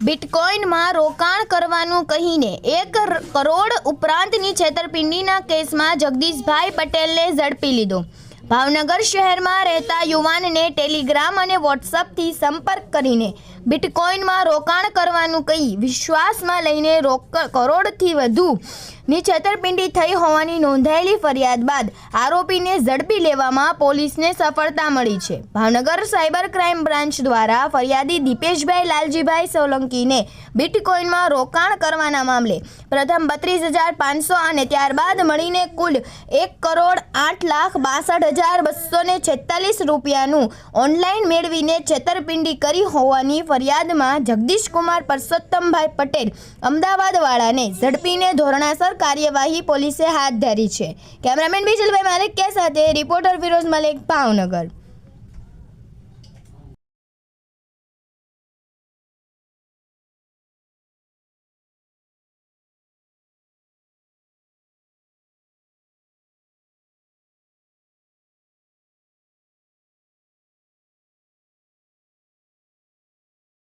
બિટકોઇનમાં રોકાણ કરવાનું કહીને એક કરોડ ઉપરાંતની છેતરપિંડીના કેસમાં જગદીશભાઈ પટેલને ઝડપી લીધો. ભાવનગર શહેરમાં રહેતા યુવાનને ટેલિગ્રામ અને વોટ્સઅપથી સંપર્ક કરીને બિટકોઇનમાં રોકાણ કરવાનું કહી વિશ્વાસમાં લઈને કરોડથી વધુ ની છેતરપિંડી થઈ હોવાની નોંધાયેલી ફરિયાદ બાદ આરોપીને ઝડપી લેવામાં પોલીસને સફળતા મળી છે. ભાવનગર સાયબર ક્રાઇમ બ્રાન્ચ દ્વારા ફરિયાદી દીપેશભાઈ લાલજીભાઈ સોલંકીને બિટકોઇનમાં રોકાણ કરવાના મામલે પ્રથમ બત્રીસ હજાર પાંચસો અને ત્યારબાદ મળીને કુલ એક કરોડ આઠ લાખ બાસઠ હજાર બસો ને છેતાલીસ રૂપિયાનું ઓનલાઈન મેળવીને છેતરપિંડી કરી હોવાની ફરિયાદમાં જગદીશકુમાર પરસોત્તમભાઈ પટેલ અમદાવાદવાળાને ઝડપીને ધોરણાસર કાર્યવાહી પોલીસે હાથ ધરી છે. કેમેરામેન બિજલભાઈ માલિક સાથે રિપોર્ટર ફિરોઝ મલિક ભાવનગર.